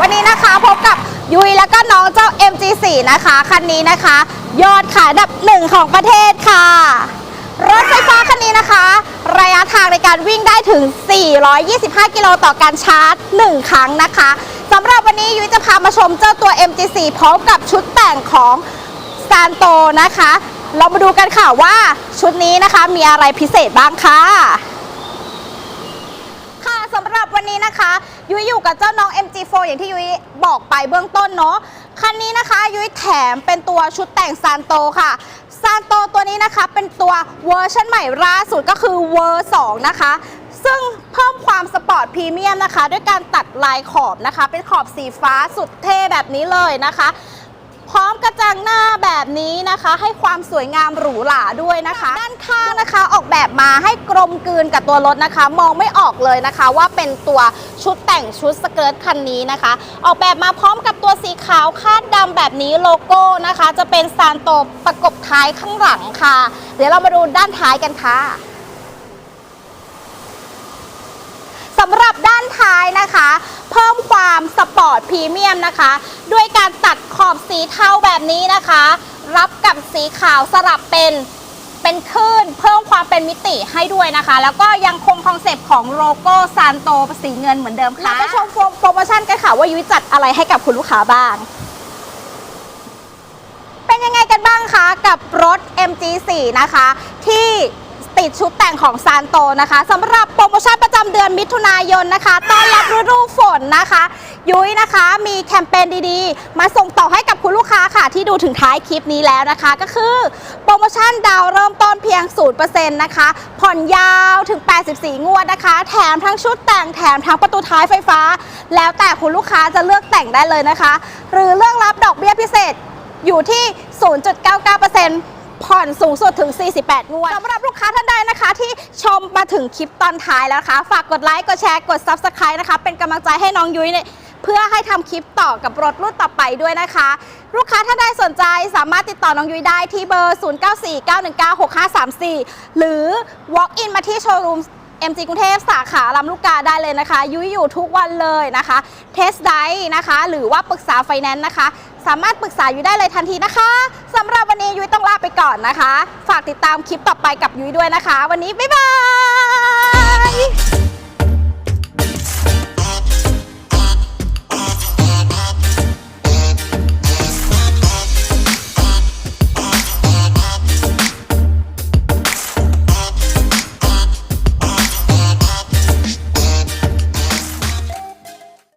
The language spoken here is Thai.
วันนี้นะคะพบกับยุ้ยแล้วก็น้องเจ้า MG4 นะคะ คันนี้นะคะ ยอดขายอันดับหนึ่งของประเทศค่ะ รถไฟฟ้าคันนี้นะคะ ระยะทางในการวิ่งได้ถึง 425 กิโลต่อการชาร์จ 1 ครั้งนะคะสำหรับวันนี้ยุ้ยจะพามาชมเจ้าตัว MG4 พร้อมกับชุดแต่งของซานโตนะคะ เรามาดูกันค่ะว่าชุดนี้นะคะมีอะไรพิเศษบ้างคะค่ะสำหรับวันนี้นะคะ ยุ้อยู่กับเจ้าน้อง MG4 อย่างที่ยุ้ยบอกไปเบื้องต้นเนาะ คันนี้นะคะ ยุ้ยแถมเป็นตัวชุดแต่งซานโตค่ะซานโตตัวนี้นะคะ เป็นตัวเวอร์ชันใหม่ล่าสุดก็คือเวอร์2นะคะ ซึ่งเพิ่มความสปอร์ตพรีเมียมนะคะ ด้วยการตัดลายขอบนะคะ เป็นขอบสีฟ้าสุดเท่แบบนี้เลยนะคะ พร้อมกระจังหน้าแบบนี้ นะคะ ให้ความสวยงามหรูหราด้วยนะคะ ด้านข้างนะคะออกแบบมาให้กลมกลืนกับตัวรถนะคะ มองไม่ออกเลยนะคะ ว่าเป็นตัวชุดแต่งชุดสเกิร์ตคันนี้นะคะ ออกแบบมาพร้อมกับตัวสีขาวคาดดำแบบนี้โลโก้นะคะ จะเป็นซานโตประกบท้ายข้างหลังค่ะ เดี๋ยวเรามาดูด้านท้ายกันค่ะสำหรับด้านท้ายนะคะ เพิ่มความสปอร์ตพรีเมียมนะคะ ด้วยการตัดขอบสีเทาแบบนี้นะคะ รับกับสีขาวสลับเป็นเป็นคลื่นเพิ่มความเป็นมิติให้ด้วยนะคะ แล้วก็ยังคงคอนเซปต์ของโลโก้ซานโตสีเงินเหมือนเดิมค่ะเราไปชมโปรโมชั่นกันค่ะว่ายุ้ยจัดอะไรให้กับคุณลูกค้าบ้าง เป็นยังไงกันบ้างคะกับรถ MG4 นะคะ ที่ติดชุดแต่งของซานโตนะคะสำหรับโปรโมชั่นประจำเดือนมิถุนายนนะคะ ต้อนรับฤดูฝนนะคะยุ้ยนะคะ มีแคมเปญดีๆ มาส่งต่อให้กับคุณลูกค้าค่ะ ที่ดูถึงท้ายคลิปนี้แล้วนะคะ ก็คือโปรโมชั่นดาวเริ่มต้นเพียง 0%นะคะ ผ่อนยาวถึง 84 งวดนะคะ แถมทั้งชุดแต่งแถมทั้งประตูท้ายไฟฟ้า แล้วแต่คุณลูกค้าจะเลือกแต่งได้เลยนะคะ หรือเรื่องรับดอกเบี้ยพิเศษอยู่ที่ 0.99%ผ่อนสูงสุดถึง 48 งวดสำหรับลูกค้าท่านใดนะคะ ที่ชมมาถึงคลิปตอนท้ายแล้วนะคะ ฝากกดไลค์ กดแชร์ กด Subscribe นะคะ เป็นกำลังใจให้น้องยุ้ยเนี่ย เพื่อให้ทำคลิปต่อกับรถรุ่นต่อไปด้วยนะคะ ลูกค้าท่านใดสนใจสามารถติดต่อน้องยุ้ยได้ที่เบอร์ 0949196534 หรือ walk in มาที่โชว์รูม MG กรุงเทพสาขาลำลูกกาได้เลยนะคะ ยุ้ยอยู่ทุกวันเลยนะคะ เทสได้นะคะ หรือว่าปรึกษาไฟแนนซ์นะคะ สามารถปรึกษายุ้ยได้เลยทันทีนะคะสำหรับวันนี้ยุ้ยต้องลาไปก่อนนะคะ ฝากติดตามคลิปต่อไปกับยุ้ยด้วยนะคะ วันนี้บ๊ายบาย